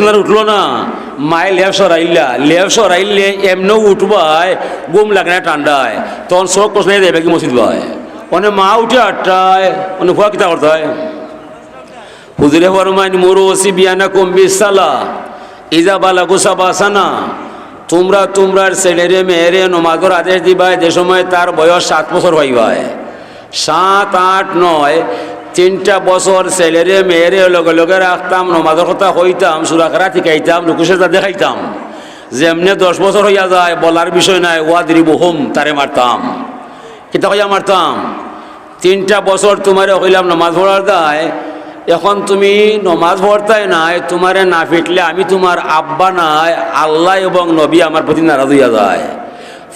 স্টেশনের উঠল না। মায়ে লেফ সরাইলা লেফ সরাইলে এমনও উঠবায় গুম লাগে না ঠান্ডায়। তখন চোখ কষলে দেবে কি মসজিদ ভাই মানে মা উঠে আটটায় মানে ভুয়া কিতা করতে হয়? হুজুরে ফরমাইন মোরো ওসি বিয়ানা কম্বি সালা, ইজা বালা গুসা বাসানা তোমরা তোমরার ছেলেরে, মেয়েরে নমাজর আদেশ দিবাই যে সময় তার বয়স সাত বছর হইবায়। সাত, আট, নয় তিনটা বছর ছেলেরে, মেয়েরে, লগে লগে রাখতাম, নমাজের কথা হইতাম সুরাখারা শিখাইতাম লুকুশের দেখাইতাম যেমনে দশ বছর হইয়া যায়, বলার বিষয় নাই ওয়াদিরি বহুম তারে মারতাম। কিতা হইয়া মারতাম? তিনটা বছর তোমারে হইলাম নমাজ পড়ার দায়, এখন তুমি নমাজ পড়তাই নাই, তোমারে না ফিটলে আমি তোমার আব্বা নাই, আল্লাহ এবং নবী আমার প্রতি নারাজ হইয়া যায়।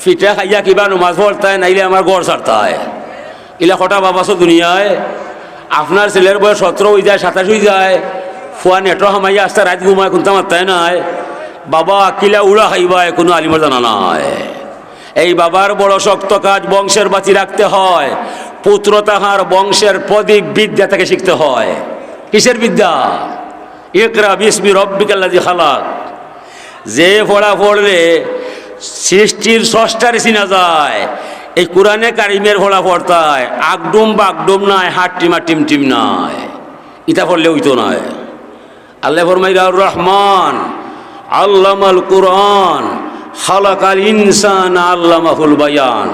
ফিটে খাইয়া কিবা নমাজ পড়তাই, নাইলে আমার গড় ছাড়তায় ইলা কটা বাবাস দুনিয়ায়? আপনার ছেলের বয়স সতেরো হয়ে যায়, সাতাশ হয়ে যায়। ফুয়া নেটর হামাইয়া আসতে রাত ঘুমায় কোনটা মারতাই নাই। বাবা, কিলা উড়া হাইবায় কোনো আলিমর জানা নাই। এই বাবার বড় শক্ত কাজ বংশের বাঁচি রাখতে হয়। পুত্র তাহার বংশের প্রদীপ বিদ্যা থেকে শিখতে হয়। কিসের বিদ্যা? একরা বিসমি রব্বিকাল্লাজি খালাক। যে পড়া পড়লে সৃষ্টির ষষ্ঠারে চিনা যায় এই কোরআনে কারিমের পড়া পড়তায়, আগডুম বাগডুম নাই হাট টিমা টিম নাই। ইটা পড়লে হইতো নয় আল্লাহ ফরমাইরাউর রহমান, আল্লামাল কুরআন, খালাকাল ইনসান, আল্লামাহুল বায়ান।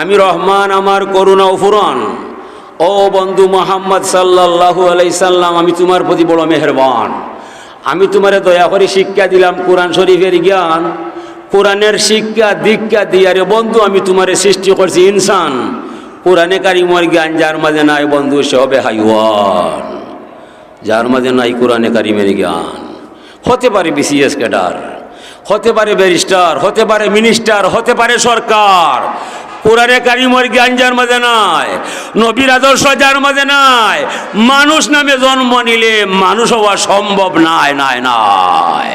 আমি রহমান, আমার করুণা ও ফুরান ও বন্ধু মোহাম্মদ সাল্লাল্লাহু আলাই সাল্লাম, আমি তোমার প্রতি বড় মেহরবান। আমি তোমারে দয়া করে শিক্ষা দিলাম, কোরআন শরীফের জ্ঞান। কোরআনের শিক্ষা, দীক্ষা দিয়ারে বন্ধু, আমি তোমারে সৃষ্টি করছি ইনসান। কোরআনে কারিমর জ্ঞান যার মাঝে নাই, বন্ধু, সে হবে হাইওয়ান। যার মাঝে নাই কোরআনে কারিমের জ্ঞান। হতে পারে বিসিএস ক্যাডার, হতে পারে ব্যারিস্টার, হতে পারে মিনিস্টার, হতে পারে সরকার। কোরআনে কারিমর জ্ঞান যার মাঝে নাই, নবীর আদর্শ যার মাঝে নাই, মানুষ নামে জন্ম নিলে মানুষ হওয়া সম্ভব নাই নাই নাই।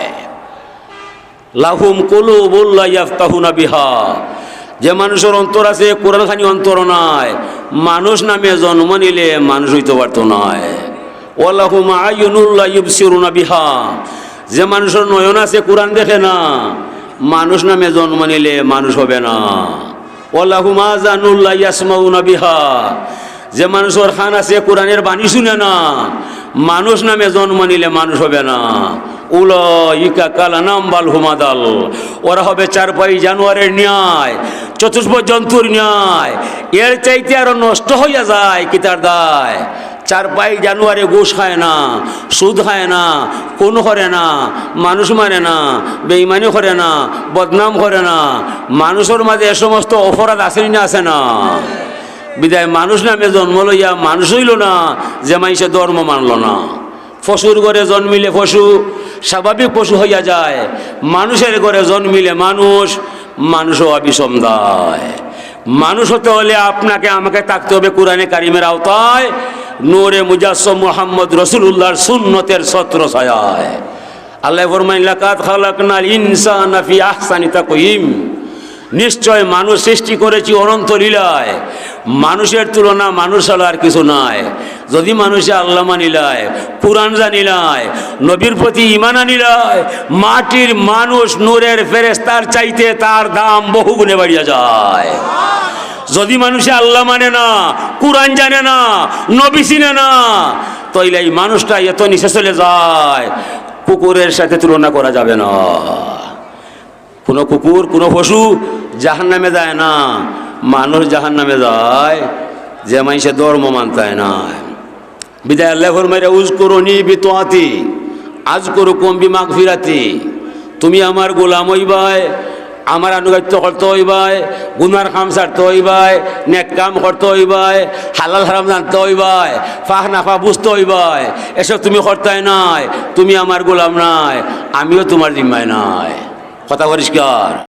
লাহুম কলু বল্লা ইয়াফতাহুনা বিহা। যে মানুষের অন্তর আছে কোরআন খানি অন্তর নাই। মানুষ নামে জন্ম নিলে মানুষ হইতে পারতো নয় ওয়ালাহুম আয়ুনুল্লাহ ইউবসিরুনা বিহা। যে মানুষের নয়ন আছে, কোরআন দেখে না, মানুষ নামে জন্ম নিলে মানুষ হবে না। ওয়ালাহুম আজানুল্লাহ ইয়াসমাউনা বিহা। যে মানুষের খান আছে, কোরআনের বাণী শুনে না, মানুষ নামে জন্ম নিলে মানুষ হবে না। উল ইকা কালা নাম বাল হুমাদাল। ওরা হবে চার পাই জানুয়ারের ন্যায় চতুষ্প জন্তুর ন্যায়। এর চাইতে আরও নষ্ট হইয়া যায় কি তার দায়। চার পাই জানুয়ারি ঘুষ খায় না, সুদ খায় না কোন করে না, মানুষ মানে না বেইমানি করে না, বদনাম করে না। মানুষের মাঝে এ সমস্ত অপরাধ আসেনি না আসে না। বিদায়, মানুষ নামে জন্ম লইয়া মানুষ হইল না, যে মাইসে ধর্ম মানল না। পশুর ঘরে জন্মিলে পশু স্বাভাবিক পশু হইয়া যায়। মানুষের ঘরে জন্মিলে মানুষ মানুষ হওয়া বিষম দায়। মানুষ হতে হলে আপনাকে, আমাকে থাকতে হবে কোরআনে কারিমের আওতায়। নূরে মুজাসম মোহাম্মদ রসুল্লাহর সুন্নতের ছত্র ছায় আল্লাহ ফরমাইন লাকাত খালাকনাল ইনসানা ফি আহসানি তাকওয়িম। নিশ্চয় মানুষ সৃষ্টি করেছি অনন্ত লীলায়। মানুষের তুলনা মানুষ আর কিছু নাই। যদি মানুষে আল্লাহ কোরআন জানিলায় নবীর প্রতি ইমান আনিলায় মাটির মানুষ নূরের ফেরেস্তার চাইতে তার দাম বহু গুণে বাড়িয়া যায়। যদি মানুষে আল্লাহ মানে না, কোরআন জানে না, নবী চিনে না, তইলে এই মানুষটা এত নিচে চলে যায়, কুকুরের সাথে তুলনা করা যাবে না। কোনো কুকুর, কোনো পশু জাহান নামে যায় না, মানুষ জাহান নামে যায়, যে মানুষে ধর্ম মানতায় না। বিদায় আল্লাহ ফরমাইরা উজ করো নি বিতোয়াতি আজ করো কম্বি মাগ ফিরাতি তুমি আমার গোলাম হইবাই, আমার আনুগত্য করতে হইবাই, গুনার কাম সারতে হইবাই, নেক কাম করতে হইবাই, হালাল হারাম জানতে হইবাই, ফাহ নাফা বুঝতে হইবাই, এসব তুমি করতাই নাই, তুমি আমার গোলাম নাই, আমিও তোমার জিম্মায় নাই। কথা পরিষ্কার।